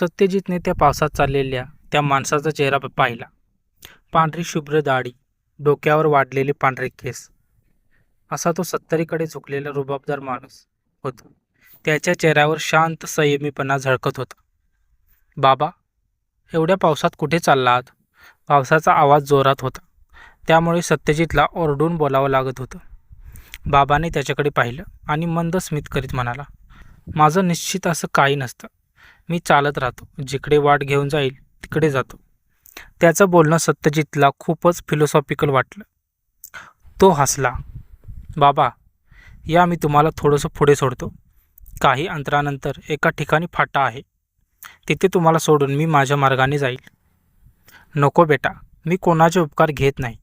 सत्यजितने त्या पावसात चाललेल्या त्या माणसाचा चेहरा पाहिला. पांढरी शुभ्र दाढी डोक्यावर वाढलेले पांढरे केस. असा तो सत्तरीकडे झुकलेला रुबाबदार माणूस होता. त्याच्या चेहऱ्यावर शांत संयमीपणा झळकत होता. बाबा एवढ्या पावसात कुठे चाललात पावसाचा आवाज जोरात होता. त्यामुळे सत्यजितला ओरडून बोलावं लागत होतं. बाबाने त्याच्याकडे पाहिलं आणि मंद स्मित करीत म्हणाला माझं निश्चित असं काही नसतं. मी चालत राहतो. जिकडे वाट घेऊन जाईल तिकडे जातो. त्याचं बोलणं सत्यजितला खूपच फिलॉसॉफिकल वाटलं. तो हसला. बाबा या मी तुम्हाला थोडंसं पुढे सोडतो. काही अंतरानंतर एका ठिकाणी फाटा आहे. तिथे तुम्हाला सोडून मी माझ्या मार्गाने जाईल. नको बेटा मी कोणाचे उपकार घेत नाही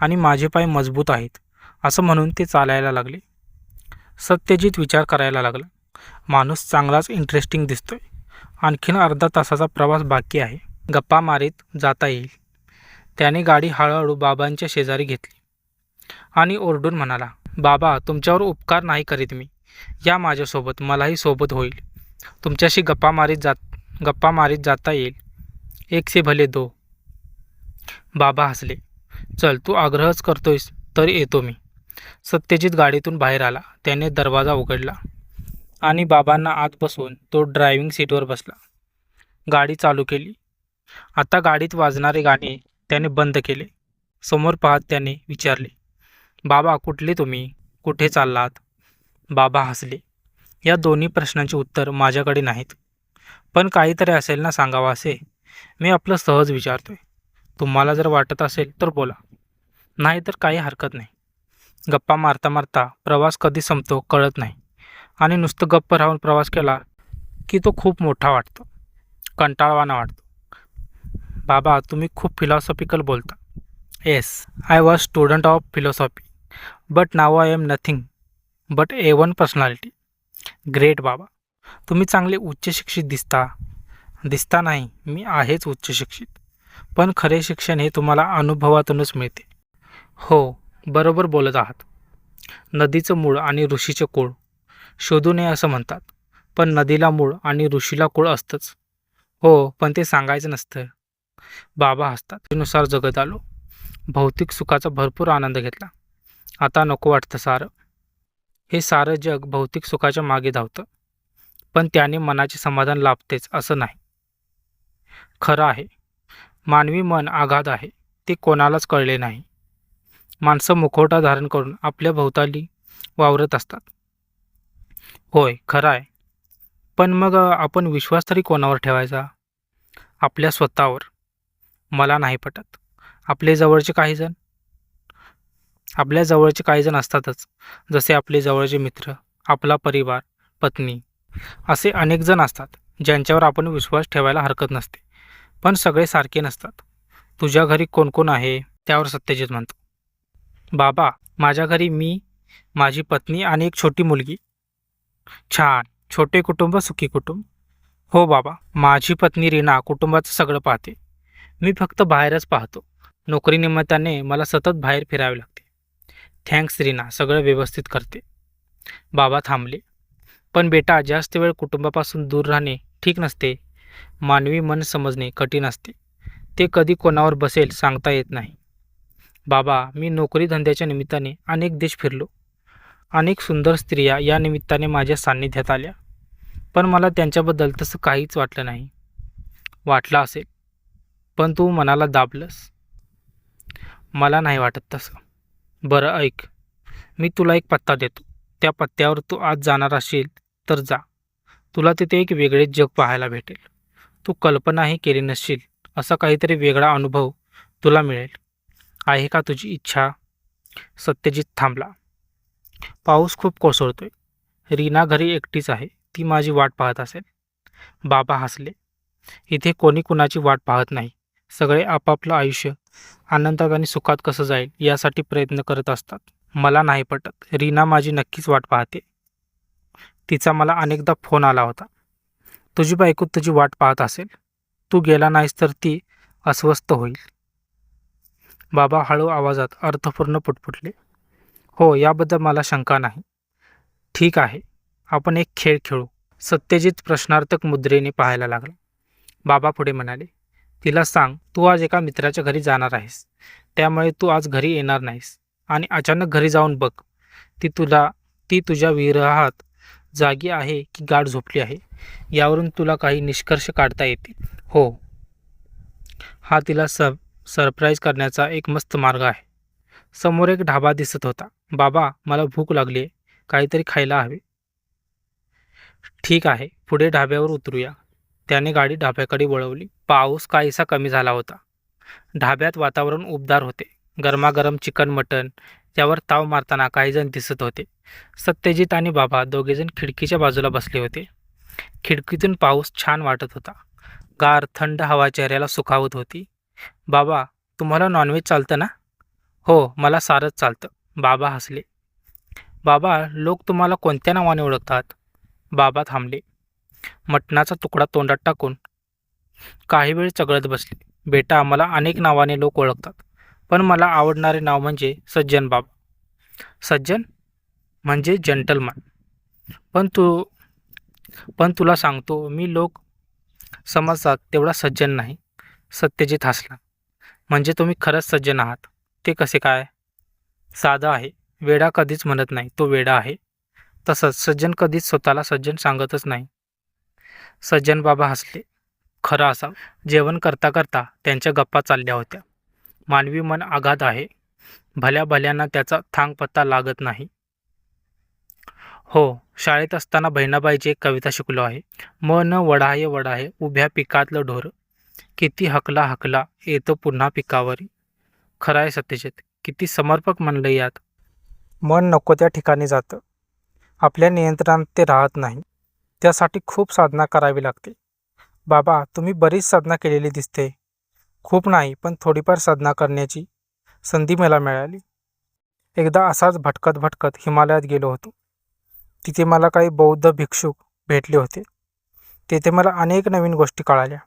आणि माझे पाय मजबूत आहेत असं म्हणून ते चालायला लागले. सत्यजित विचार करायला लागला. माणूस चांगलाच इंटरेस्टिंग दिसतोय. आणखीन अर्धा तासाचा प्रवास बाकी आहे. गप्पा मारीत जाता येईल. त्याने गाडी हळूहळू बाबांच्या शेजारी घेतली. आणि ओरडून म्हणाला बाबा तुमच्यावर उपकार नाही करीत मी. या माझ्यासोबत मलाही सोबत होईल. तुमच्याशी गप्पा मारीत जात गप्पा मारीत जाता येईल. एक से भले दो. बाबा हसले चल तू आग्रहच करतोयस तर येतो मी. सत्यजित गाडीतून बाहेर आला. त्याने दरवाजा उघडला. आणि बाबांना आत बसवून तो ड्रायव्हिंग सीटवर बसला. गाडी चालू केली. आता गाडीत वाजणारे गाणे त्याने बंद केले. समोर पाहत त्याने विचारले बाबा कुठले तुम्ही? कुठे चाललात? बाबा हसले. या दोन्ही प्रश्नांची उत्तर माझ्याकडे नाहीत. पण काहीतरी असेल ना सांगावं असे. मी आपलं सहज विचारतोय. तुम्हाला जर वाटत असेल तर बोला. नाही तर काही हरकत नाही. गप्पा मारता मारता प्रवास कधी संपतो कळत नाही. आणि नुसतं गप्प राहून प्रवास केला की तो खूप मोठा वाटतो. कंटाळवाना वाटतो. बाबा तुम्ही खूप फिलॉसॉफिकल बोलता. Yes I was student of philosophy but now I am nothing but A one personality great baba. तुम्ही चांगले उच्च शिक्षित दिसता. दिसता नाही मी आहेच उच्च शिक्षित. पण खरे शिक्षण हे तुम्हाला अनुभवातूनच मिळते. हो बरोबर बोलत आहात. नदीचं मूळ आणि ऋषीचं कोळ. शोधू नये असं म्हणतात. पण नदीला मूळ आणि ऋषीला कुळ असतंच. हो पण ते सांगायचं नसतं. बाबा हसतात. त्यानुसार जगत आलो. भौतिक सुखाचा भरपूर आनंद घेतला. आता नको वाटतं सारं. हे सारं जग भौतिक सुखाच्या मागे धावतं. पण त्याने मनाचे समाधान लाभतेच असं नाही. खरं आहे. मानवी मन आघात आहे. ते कोणालाच कळले नाही. माणसं मुखवटा धारण करून आपल्या भोवताली वावरत असतात. होय खरं आहे पण मग आपण विश्वास तरी कोणावर ठेवायचा? आपल्या स्वतःवर. मला नाही पटत. आपले जवळचे काही जण? आपल्या जवळचे काही जण असतातच. जसे आपले जवळचे मित्र आपला परिवार पत्नी असे अनेक जण असतात ज्यांच्यावर आपण विश्वास ठेवायला हरकत नसते. पण सगळे सारखे नसतात. तुझ्या घरी कोण कोण आहे त्यावर सत्यजित म्हणतो. बाबा माझ्या घरी मी माझी पत्नी आणि एक छोटी मुलगी छान. छोटे कुटुंब सुखी कुटुंब. हो बाबा माझी पत्नी रीना कुटुंबाचं सगळं पाहते. मी फक्त बाहेरच पाहतो. नोकरीनिमित्ताने मला सतत बाहेर फिरावे लागते. थँक्स रीना. सगळं व्यवस्थित करते. बाबा थांबले. पण बेटा जास्त वेळ कुटुंबापासून दूर राहणे ठीक नसते. मानवी मन समजणे कठीण असते. ते कधी कोणावर बसेल सांगता येत नाही. बाबा मी नोकरी धंद्याच्या निमित्ताने अनेक देश फिरलो. अनेक सुंदर स्त्रिया या निमित्ताने माझ्या सान्निध्यात आल्या. पण मला त्यांच्याबद्दल तसं काहीच वाटलं नाही. वाटलं असेल पण तू मनाला दाबलंस. मला नाही वाटत तसं. बरं ऐक. मी तुला एक पत्ता देतो. त्या पत्त्यावर तू आज जाणार असेल तर जा. तुला तिथे एक वेगळेच जग पाहायला भेटेल. तू कल्पनाही केली नसशील असा काहीतरी वेगळा अनुभव तुला मिळेल. आहे का तुझी इच्छा? सत्यजित थांबला. पाऊस खूप कोसळतोय. रीना घरी एकटीच आहे. ती माझी वाट पाहत असेल. बाबा हसले. इथे कोणी कुणाची वाट पाहत नाही. सगळे आपापलं आयुष्य आनंदात आणि सुखात कसं जाईल यासाठी प्रयत्न करत असतात. मला नाही पटत. रीना माझी नक्कीच वाट पाहते. तिचा मला अनेकदा फोन आला होता. तुझी बायको तुझी वाट पाहत असेल. तू गेला नाहीस तर ती अस्वस्थ होईल. बाबा हळू आवाजात अर्थपूर्ण पुटपुटले. हो याबद्दल मला शंका नाही. ठीक आहे आपण एक खेळ खेळू. सत्यजित प्रश्नार्थक मुद्रेने पाहायला लागला. बाबा पुढे म्हणाले तिला सांग तू आज एका मित्राच्या घरी जाणार आहेस. त्यामुळे तू आज घरी येणार नाहीस. आणि अचानक घरी जाऊन बघ. ती तुला ती तुझ्या विरहात जागी आहे की गाठ झोपली आहे? यावरून तुला काही निष्कर्ष काढता येतील. हो. हा तिला स सरप्राईज करण्याचा एक मस्त मार्ग आहे. समोर एक ढाबा दिसत होता. बाबा मला भूक लागली आहे काहीतरी खायला हवे. ठीक आहे. पुढे ढाब्यावर उतरूया. त्याने गाडी ढाब्याकडे वळवली. पाऊस काहीसा कमी झाला होता. ढाब्यात वातावरण उबदार होते. गरमागरम चिकन मटन त्यावर ताव मारताना काहीजण दिसत होते. सत्यजित आणि बाबा दोघेजण खिडकीच्या बाजूला बसले होते. खिडकीतून पाऊस छान वाटत होता. गार थंड हवा चेहऱ्याला सुखावत होती. बाबा तुम्हाला नॉनव्हेज चालतं ना? हो मला सारंच चालतं. बाबा हसले. बाबा लोक तुम्हाला कोणत्या नावाने ओळखतात? बाबा थांबले. मटणाचा तुकडा तोंडात टाकून काही वेळ चगळत बसले. बेटा आम्हाला अनेक नावाने लोक ओळखतात पण मला आवडणारे नाव म्हणजे सज्जन बाबा. सज्जन म्हणजे जंटलमॅन पण तू पण तुला सांगतो मी लोक समजतात तेवढा सज्जन नाही. सत्यजित हसला. म्हणजे तुम्ही खरंच सज्जन आहात. ते कसे काय? साधं आहे. वेडा कधीच म्हणत नाही. तो वेडा आहे. तसंच सज्जन कधीच स्वतःला सज्जन सांगतच नाही. सज्जन बाबा हसले. खरं असा जेवण करता करता त्यांच्या गप्पा चालल्या होत्या. मानवी मन आघात आहे. भल्या भल्यांना त्याचा थांगपत्ता लागत नाही. हो शाळेत असताना बहिणाबाईची एक कविता शिकलो आहे. मन वडाहे वडाहे उभ्या पिकातलं ढोर. किती हकला हकला येतो पुन्हा पिकावरी. खरं आहे सत्यजित. किती समर्पक म्हणलं यात. मन नको त्या ठिकाणी जातं. आपल्या नियंत्रणात ते राहत नाही. त्यासाठी खूप साधना करावी लागते. बाबा तुम्ही बरीच साधना केलेली दिसते. खूप नाही पण थोडीफार साधना करण्याची संधी मला मिळाली. एकदा असाच भटकत भटकत हिमालयात गेलो होतो. तिथे मला काही बौद्ध भिक्षुक भेटले होते. तेथे मला अनेक नवीन गोष्टी कळाल्या.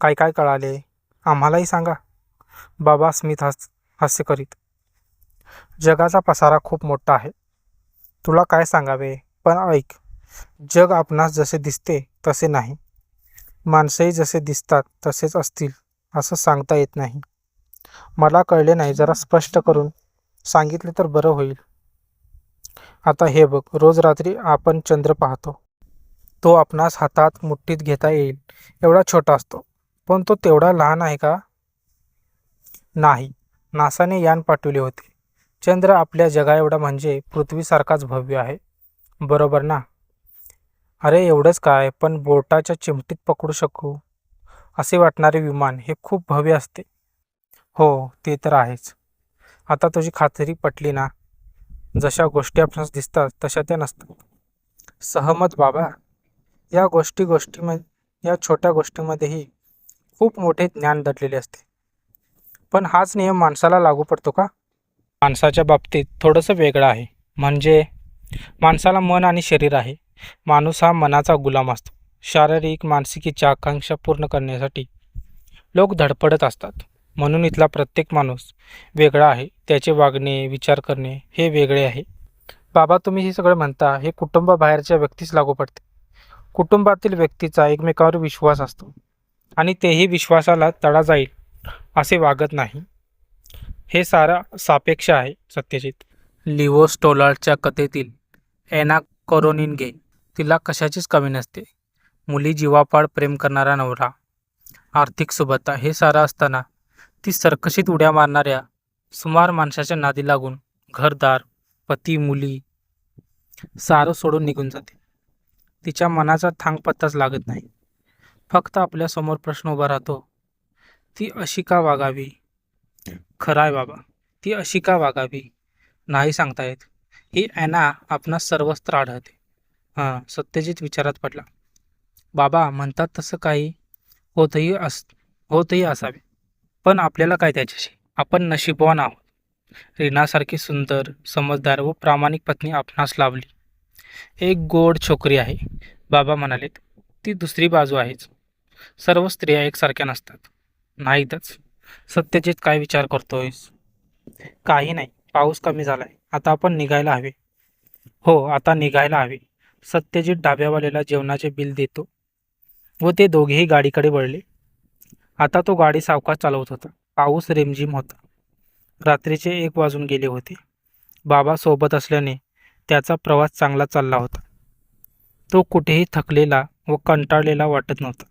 काय काय कळाले? आम्हालाही सांगा. बाबा स्मित हास हास्य करीत. जगाचा पसारा खूप मोठा आहे. तुला काय सांगावे? पण ऐक. जग आपणास जसे दिसते तसे नाही. माणसंही जसे दिसतात तसेच असतील असं सांगता येत नाही. मला कळले नाही जरा स्पष्ट करून सांगितले तर बरं होईल. आता हे बघ रोज रात्री आपण चंद्र पाहतो. तो आपणास हातात मुठ्ठीत घेता येईल. एवढा छोटा असतो. पण तो तेवढा लहान आहे का? नाही. नासाने यान पाठवले होते. चंद्र आपल्या जगा एवढा म्हणजे पृथ्वीसारखाच भव्य आहे. बरोबर ना? अरे एवढंच काय पण बोटाच्या चिमटीत पकडू शकू? असे वाटणारे विमान हे खूप भव्य असते. हो ते तर आहेच. आता तुझी खात्री पटली ना? जशा गोष्टी आपणास दिसतात तशा त्या नसतात. सहमत बाबा. या गोष्टी गोष्टीमध्ये या छोट्या गोष्टीमध्येही खूप मोठे ज्ञान दडलेले असते. पण हाच नियम माणसाला लागू पडतो का? माणसाच्या बाबतीत थोडंसं वेगळं आहे. म्हणजे माणसाला मन आणि शरीर आहे. माणूस हा मनाचा गुलाम असतो. शारीरिक मानसिकीच्या आकांक्षा पूर्ण करण्यासाठी लोक धडपडत असतात. म्हणून इथला प्रत्येक माणूस वेगळा आहे. त्याचे वागणे विचार करणे हे वेगळे आहे. बाबा तुम्ही हे सगळं म्हणता हे कुटुंबाबाहेरच्या व्यक्तीस लागू पडते. कुटुंबातील व्यक्तीचा एकमेकावर विश्वास असतो. आणि तेही विश्वासाला तडा जाईल. असे वागत नाही. हे सारा सापेक्ष आहे सत्यजित. लिओ स्टोलार्डच्या कथेतील एना कोरोनिनगे तिला कशाचीच कमी नसते. मुली जीवापाड प्रेम करणारा नवरा. आर्थिक सुबत्ता हे सारं असताना ती सरकशीत उड्या मारणाऱ्या सुमार माणसाच्या नादी लागून घरदार पती मुली सारं सोडून निघून जाते. तिच्या मनाचा थांगपत्ताच लागत नाही. फक्त आपल्यासमोर प्रश्न उभा राहतो ती अशी का वागावी? खरं आहे बाबा ती अशी का वागावी? नाही सांगता येत. ही ॲना आपणास सर्वस्त्र आढळते. हां सत्यजित विचारात पडला. बाबा म्हणतात तसं काही होतही अस होतही असावे. पण आपल्याला काय त्याच्याशी? आपण नशीबवान आहोत. रीनासारखी सुंदर समजदार व प्रामाणिक पत्नी आपणास लावली एक गोड छोकरी आहे. बाबा म्हणालेत ती दुसरी बाजू आहेच. सर्व स्त्रिया एकसारख्या नसतात. नाहीतच. सत्यजित काय विचार करतोयस? काही नाही. पाऊस कमी झालाय. आता आपण निघायला हवे. हो आता निघायला हवे. सत्यजित डाब्यावाल्याला जेवणाचे बिल देतो व ते दोघेही गाडीकडे वळले. आता तो गाडी सावकाश चालवत होता. पाऊस रिमझिम होता. रात्रीचे एक वाजून गेले होते. बाबा सोबत असल्याने त्याचा प्रवास चांगला चालला होता. तो कुठेही थकलेला व कंटाळलेला वाटत नव्हता.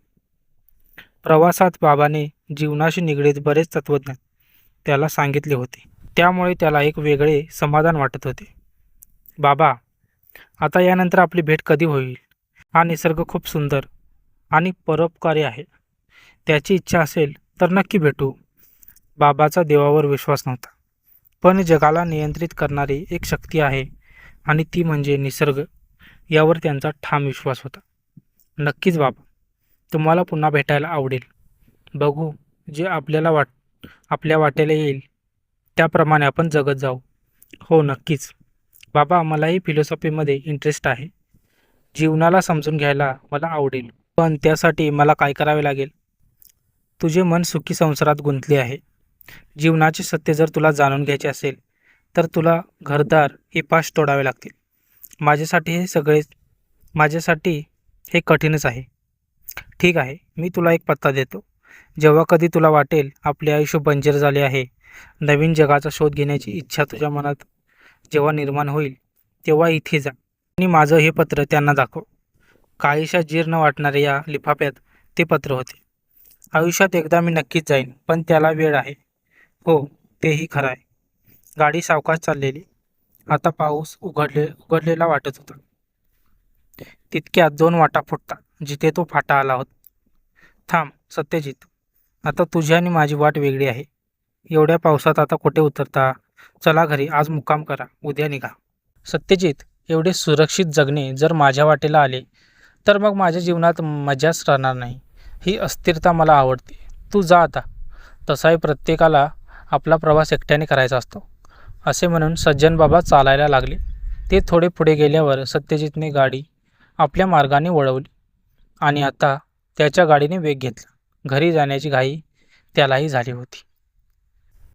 प्रवासात बाबाने जीवनाशी निगडीत बरेच तत्त्वज्ञ त्याला सांगितले होते. त्यामुळे त्याला एक वेगळे समाधान वाटत होते. बाबा आता यानंतर आपली भेट कधी होईल? हा निसर्ग खूप सुंदर आणि परोपकारी आहे. त्याची इच्छा असेल तर नक्की भेटू. बाबाचा देवावर विश्वास नव्हता. पण जगाला नियंत्रित करणारी एक शक्ती आहे आणि ती म्हणजे निसर्ग. यावर त्यांचा ठाम विश्वास होता. नक्कीच बाबा तुम्हाला पुन्हा भेटायला आवडेल. बघू जे आपल्याला वाट आपल्या वाटेला येईल त्याप्रमाणे आपण जगत जाऊ. हो नक्कीच. बाबा मलाही फिलॉसॉफीमध्ये इंटरेस्ट आहे. जीवनाला समजून घ्यायला मला आवडेल. पण त्यासाठी मला काय करावे लागेल? तुझे मन सुखी संसारात गुंतले आहे. जीवनाचे सत्य जर तुला जाणून घ्यायचे असेल तर तुला घरदार हे पाश तोडावे लागतील. माझ्यासाठी हे सगळे माझ्यासाठी हे कठीणच आहे. ठीक आहे मी तुला एक पत्ता देतो. जेव्हा कधी तुला वाटेल आपले आयुष्य बंजर झाले आहे. नवीन जगाचा शोध घेण्याची इच्छा तुझ्या मनात जेव्हा निर्माण होईल तेव्हा इथे जा आणि माझं हे पत्र त्यांना दाखव. काहीशा जीर्ण वाटणाऱ्या या लिफाफ्यात ते पत्र होते. आयुष्यात एकदा मी नक्कीच जाईन पण त्याला वेळ आहे. हो तेही खरं आहे. गाडी सावकाश चाललेली. आता पाऊस उघडले उघडलेला वाटत होता. तितक्यात दोन वाटा फुटतात जिथे तो फाटा आला होता. थांब सत्यजित. आता तुझी आणि माझी वाट वेगळी आहे. एवढ्या पावसात आता कुठे उतरता? चला घरी आज मुक्काम करा. उद्या निघा. सत्यजित एवढे सुरक्षित जगणे जर माझ्या वाटेला आले तर मग माझ्या जीवनात मजाच राहणार नाही. ही अस्थिरता मला आवडते. तू जा आता. तसाही प्रत्येकाला आपला प्रवास एकट्याने करायचा असतो. असे म्हणून सज्जन बाबा चालायला लागले. ते थोडे पुढे गेल्यावर सत्यजितने गाडी आपल्या मार्गाने वळवली. आणि आता त्याच्या गाडीने वेग घेतला. घरी जाण्याची घाई त्यालाही झाली होती.